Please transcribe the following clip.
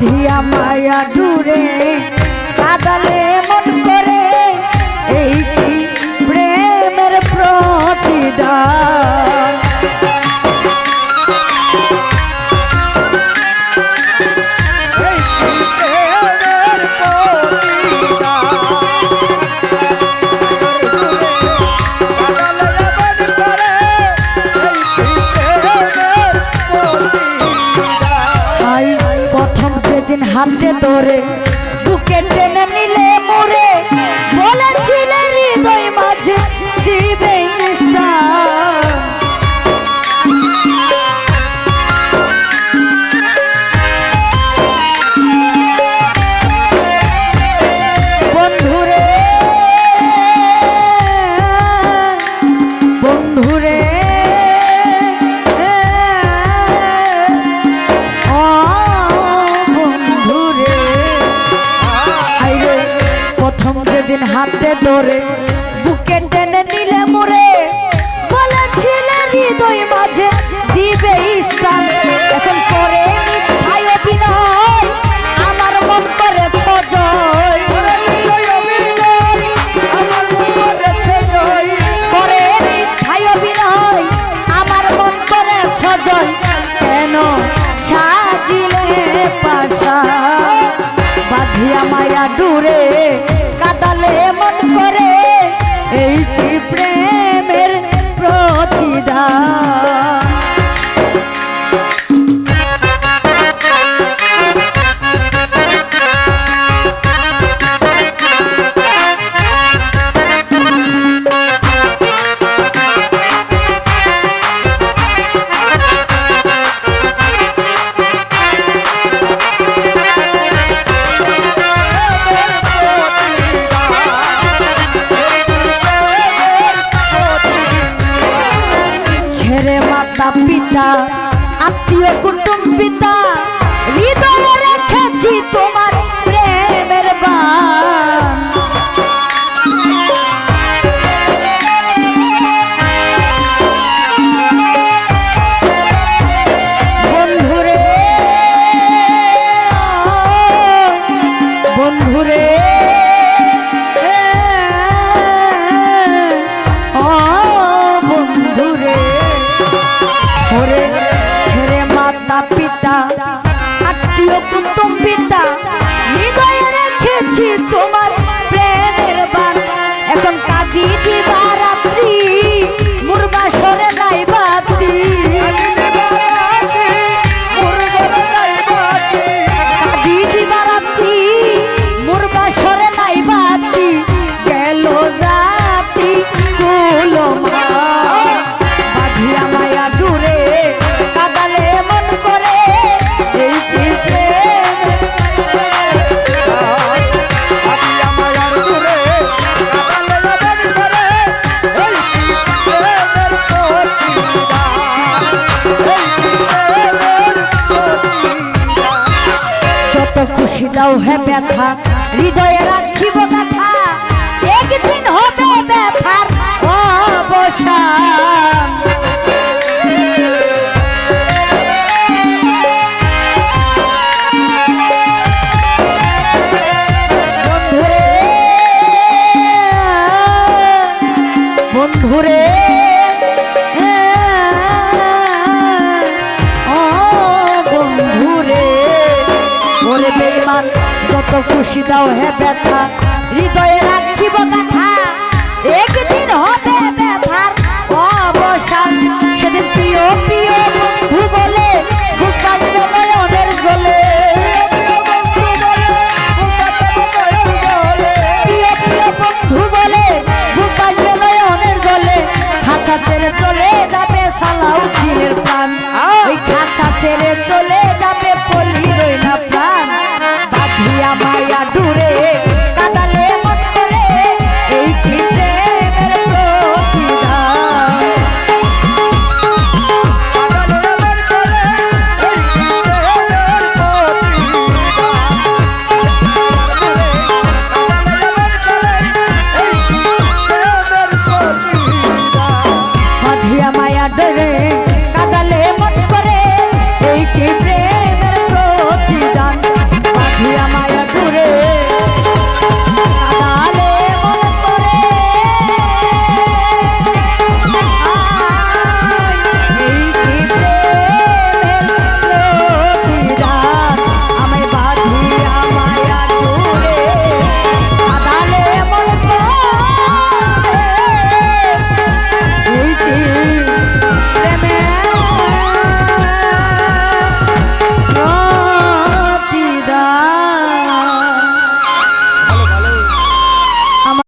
ধিয়া মায়া দূরে কাদলে মন হাতে ধরে যেদিন হাতে ধরে বুকে টেনে নিলে মোরে। বলেছিলে হৃদয় মাঝে দিবে স্থান। এখন করে মিথ্যায় অভিনয় আমার মন করে ছজয়। আমার করেছে করে মিথ্যায় অভিনয় আমার মন করে ছজয়। কেন সাজিলে পাশা বাঁধিয়া মায়া দূরে কাদালে মন করে এই ছেড়ে মাতা পিতা আত্মীয় কুটুম পিতা হৃদয় রেখেছি তোমার প্রেমের বান দাও হে ব্যথা। হৃদয়ে রাখিব কথা ওরে বেমান যত খুশি দাও হে ব্যথা। হৃদয়ে রাখিব কথা একদিন হবে ব্যথার অবসান। সেদিন প্রিয় প্রিয় বন্ধু বলে